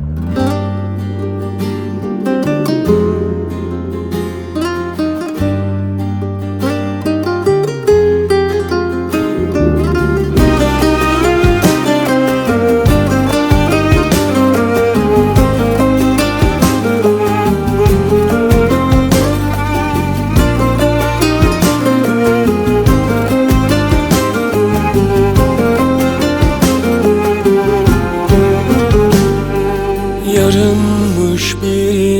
Mm-hmm.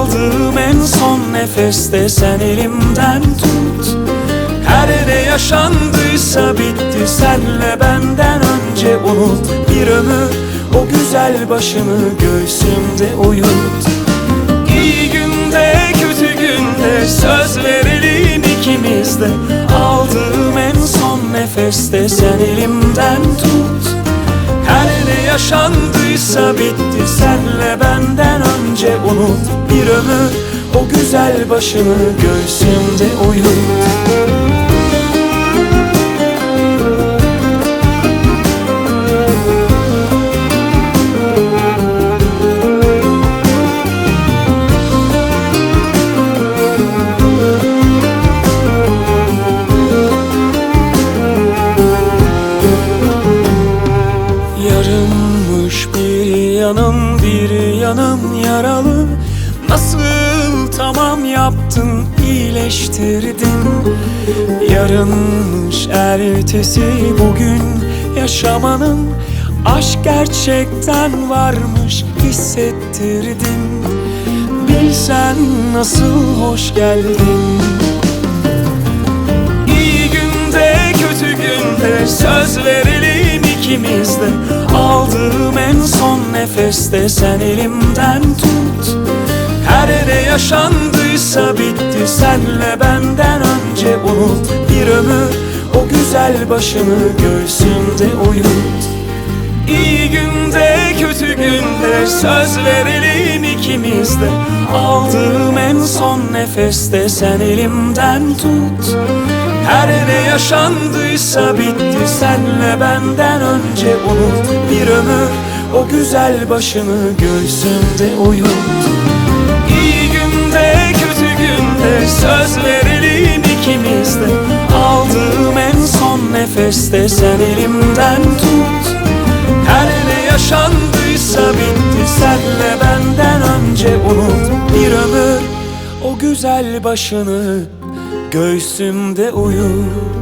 Aldığım en son nefeste sen elimden tut. Her ne yaşandıysa bitti senle benden önce unut. Bir ömür o güzel başını göğsümde uyut. İyi günde kötü günde söz verelim ikimiz de. Aldığım en son nefeste sen elimden tut yaşandıysa bitti. Senle benden önce unut Bir ömür. O güzel başını göğsümde uyut yaralı. Nasıl tamam yaptın iyileştirdin? Yarınmış ertesi bugün yaşamanın Aşk gerçekten varmış hissettirdin. Bilsen nasıl hoş geldin. İyi günde kötü günde söz verelim ikimiz de. Aldığım en son nefeste sen elimden tut yaşandıysa bitti. Senle benden önce unut Bir ömür. O güzel başını göğsümde uyut. İyi günde kötü günde söz verelim ikimiz de. Aldığım en son nefeste sen elimden tut. Her ne yaşandıysa bitti. Senle benden önce unut Bir ömür. O güzel başını göğsümde uyut günde söz verelim ikimiz de Aldığım en son nefeste sen elimden tut. Her ne yaşandıysa bitti senle benden önce unut. Bir ömür o güzel başını göğsümde uyut